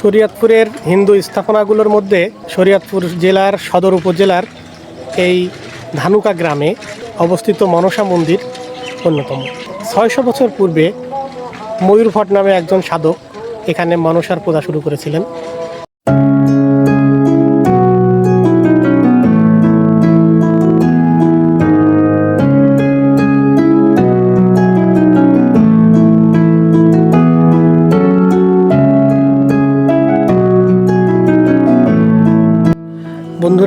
শরীয়তপুরের হিন্দু স্থাপনাগুলোর মধ্যে শরীয়তপুর জেলার সদর উপজেলার এই ধানুকা গ্রামে অবস্থিত মনসা মন্দির অন্যতম। ছয়শো বছর পূর্বে ময়ূর ভট্ট নামে একজন সাধক এখানে মনসার পূজা শুরু করেছিলেন।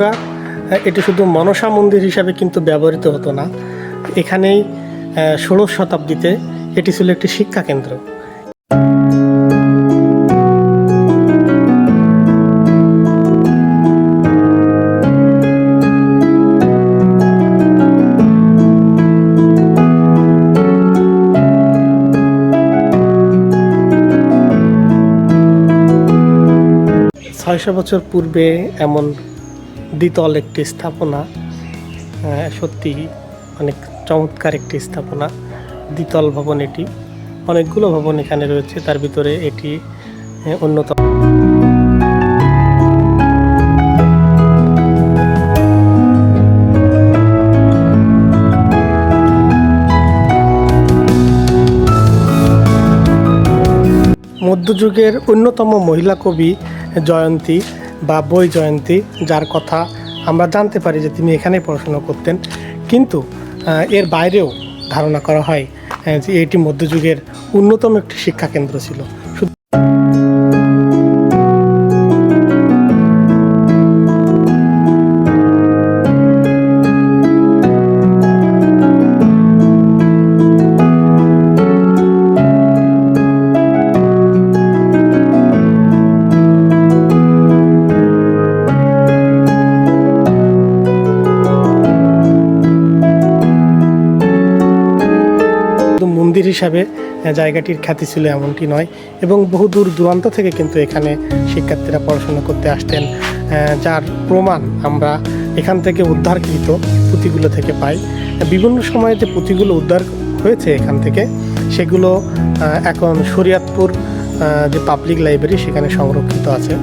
বন্ধুরা এটি শুধু মনসা মন্দির হিসাবে কিন্তু ব্যবহৃত হতো না। এখানেই ষোড়শ শতাব্দীতে এটি ছিল একটি শিক্ষা কেন্দ্র। ছয়শো বছর পূর্বে এমন দ্বিতল একটি স্থাপনা সত্যি অনেক চমৎকার একটি স্থাপনা, দ্বিতল ভবন এটি। অনেকগুলো ভবন এখানে রয়েছে, তার ভিতরে এটি অন্যতম। মধ্যযুগের অন্যতম মহিলা কবি জয়ন্তী বা বই জয়ন্তী, যার কথা আমরা জানতে পারি যে তিনি এখানে পড়াশোনা করতেন। কিন্তু এর বাইরেও ধারণা করা হয় যে এটি মধ্যযুগের অন্যতম একটি শিক্ষাকেন্দ্র ছিল। মন্দির হিসাবে জায়গাটির খ্যাতি ছিল এমনটি নয় এবং বহু দূর দূরান্ত থেকে কিন্তু এখানে শিক্ষার্থীরা পড়াশোনা করতে আসতেন যার প্রমাণ আমরা এখান থেকে উদ্ধারকৃত পুঁথিগুলো থেকে পাই। বিভিন্ন সময়ে যে পুঁথিগুলো উদ্ধার হয়েছে এখান থেকে, সেগুলো এখন শরিয়াতপুর যে পাবলিক লাইব্রেরি সেখানে সংরক্ষিত আছে।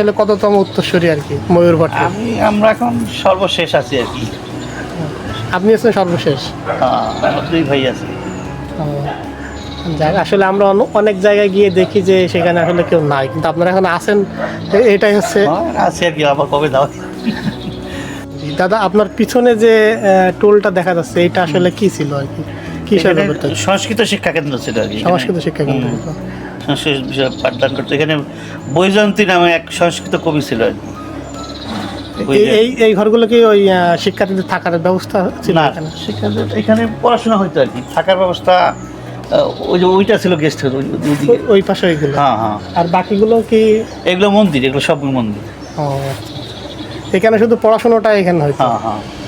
আসলে কততম উত্তরসূরি আর কি ময়ূর ভট্ট? আমি আমরা এখন সর্বশেষ আছি আর কি। আপনি আছেন সর্বশেষ? হ্যাঁ, দুই ভাই আছে। যাক আসলে আমরা অনেক জায়গায় গিয়ে দেখি যে সেখানে আসলে কেউ নাই কিন্তু আপনারা এখন আছেন এটাই হচ্ছে হ্যাঁ, আছি আর কি আবার কবে দাও দাদা আপনার পিছনে যে টোলটা দেখা যাচ্ছে এটা আসলে কি ছিল আর কি? কি সংস্কৃত শিক্ষা কেন্দ্র ছিল আর কি সংস্কৃত শিক্ষা কেন্দ্র। সংস্কৃত বিষয়ে পাঠদান করতো। এখানে বৈজয়ন্তী নামে এক সংস্কৃত কবি ছিল। এই- এই ঘরগুলো কি ওই শিক্ষার্থীদের থাকার ব্যবস্থা ছিল না এখানে? সেখানে এখানে পড়াশোনা হতো আর কি। থাকার ব্যবস্থা ওই যে ওইটা ছিল গেস্ট হাউস ওই- ওই পাশে ওইগুলো? হ্যাঁ হ্যাঁ। আর বাকিগুলো কি? এগুলো মন্দির এগুলো সব মন্দির। ও, আচ্ছা। এখানে শুধু পড়াশোনাটা এখানে হয়তো হ্যাঁ হ্যাঁ।